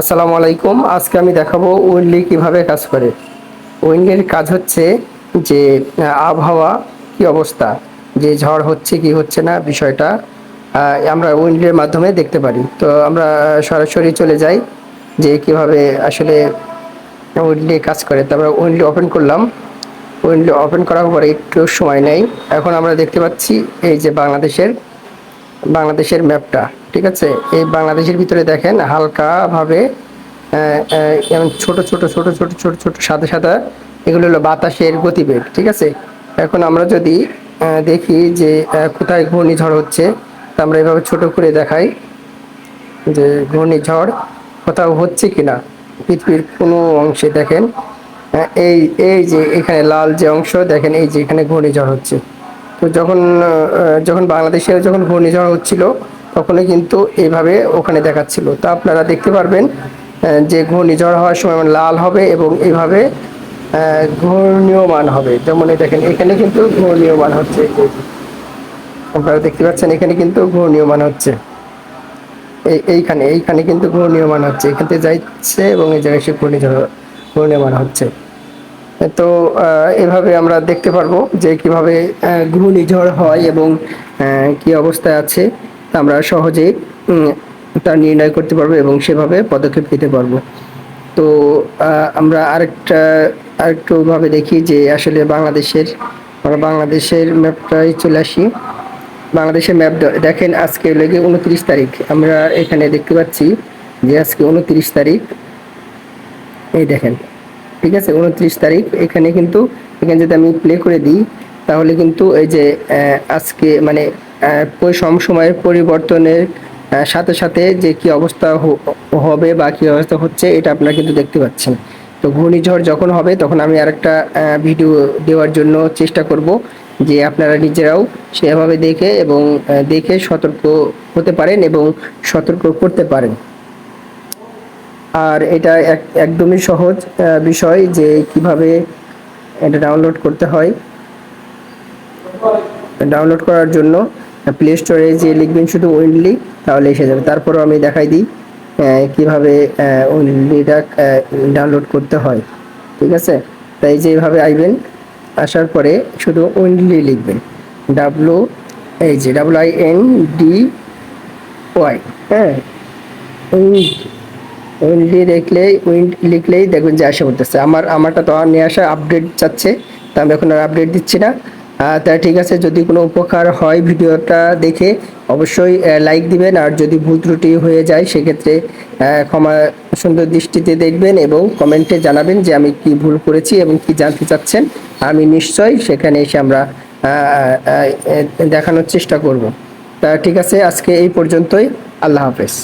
আসসালামু আলাইকুম। আজকে আমি দেখাবো উইন্ডলি কীভাবে কাজ করে। উইন্ডের কাজ হচ্ছে যে, আবহাওয়া কি অবস্থা, যে ঝড় হচ্ছে কি হচ্ছে না বিষয়টা আমরা উইন্ডের মাধ্যমে দেখতে পারি। তো আমরা সরাসরি চলে যাই যে কীভাবে আসলে উইন্ডলি কাজ করে। তারপরে উইন্ডলি ওপেন করলাম। উইন্ডলি ওপেন করার পরে একটু সময় নেই। এখন আমরা দেখতে পাচ্ছি এই যে বাংলাদেশের বাংলাদেশের ম্যাপটা, ঠিক আছে? এই বাংলাদেশের ভিতরে দেখেন হালকাভাবে যেমন ছোট ছোট ছোট ছোট ছোট ছোট, সাদা সাদা, এগুলো হলো বাতাসের গতিবেগ, ঠিক আছে? এখন আমরা যদি দেখি যে কোথায় ঘূর্ণিঝড় হচ্ছে, তা আমরা এভাবে ছোট করে দেখাই যে ঘূর্ণিঝড় কোথাও হচ্ছে কিনা। পৃথিবীর কোনো অংশে দেখেন এই এই যে এখানে লাল যে অংশ, দেখেন এই যে এখানে ঘূর্ণিঝড় হচ্ছে। তো যখন যখন বাংলাদেশে যখন ঘূর্ণিঝড় হচ্ছিল, তখনই কিন্তু এইভাবে ওখানে দেখাচ্ছিল। তা আপনারা দেখতে পারবেন যে ঘূর্ণিঝড় হওয়ার সময় মানে লাল হবে এবং এইভাবে ঘূর্ণীয়মান হবে। যেমন এই দেখেন, এখানে কিন্তু ঘূর্ণীয়মান হচ্ছে। আপনারা দেখতে পাচ্ছেন, এখানে কিন্তু ঘূর্ণীয়মান হচ্ছে। এই, এইখানে এইখানে কিন্তু ঘূর্ণীয়মান হচ্ছে। এখান থেকে যাচ্ছে এবং এই জায়গায় সে ঘূর্ণিঝড়, ঘূর্ণীয়মান হচ্ছে। তো এভাবে আমরা দেখতে পারব যে কীভাবে ঘূর্ণিঝড় হয় এবং কি অবস্থায় আছে। তা আমরা সহজেই তা নির্ণয় করতে পারব এবং সেভাবে পদক্ষেপ নিতে পারব। তো আমরা আরেকটা, আরেকটু ভাবে দেখি যে আসলে বাংলাদেশের, আমরা বাংলাদেশের ম্যাপটাই চলে আসি। বাংলাদেশের ম্যাপ দেখেন আজকে লেগে উনত্রিশ তারিখ। আমরা এখানে দেখতে পাচ্ছি যে আজকে উনত্রিশ তারিখ। এই দেখেন। ঠিক আছে, উনত্রিশ তারিখ। এখানে কিন্তু, এখানে যদি আমি প্লে করে দিই, তাহলে কিন্তু এই যে আজকে মানে সম সময়ের পরিবর্তনের সাথে সাথে যে কি অবস্থা হবে বা কি অবস্থা হচ্ছে, এটা আপনারা কিন্তু দেখতে পাচ্ছেন। তো ঘূর্ণিঝড় যখন হবে, তখন আমি আরেকটা ভিডিও দেওয়ার জন্য চেষ্টা করব যে আপনারা নিজেরাও সেভাবে দেখে এবং দেখে সতর্ক হতে পারেন এবং সতর্ক করতে পারেন। আর এটা এক- একদমই সহজ বিষয় যে কীভাবে এটা ডাউনলোড করতে হয়। ডাউনলোড করার জন্য প্লে স্টোরে যে লিখবেন শুধু উইন্ডলি তাহলে এসে যাবে। তারপরও আমি দেখাই দিই কীভাবে উইন্ডলিটা ডাউনলোড করতে হয়। ঠিক আছে? তাই যেভাবে আইবেন, আসার পরে শুধু উইন্ডলি লিখবেন। ডাব্লু এই যে W I N D Y হ্যাঁ? উইন্ডলি দেখলেই উইন্ড লিখলেই দেখবেন যে আসে পড়তেছে আমার, আমারটা তো আর নিয়ে আসা আপডেট চাচ্ছে, তা আমি এখন আর আপডেট দিচ্ছি না। তা ঠিক আছে, যদি কোনো উপকার হয় ভিডিওটা দেখে অবশ্যই লাইক দিবেন, আর যদি ভুল ত্রুটি হয়ে যায়, সেক্ষেত্রে ক্ষমা সুন্দর দৃষ্টিতে দেখবেন এবং কমেন্টে জানাবেন যে আমি কি ভুল করেছি এবং কি জানতে চাচ্ছেন। আমি নিশ্চয়ই সেখানে এসে আমরা দেখানোর চেষ্টা করব। তা ঠিক আছে, আজকে এই পর্যন্তই। আল্লাহ হাফেজ।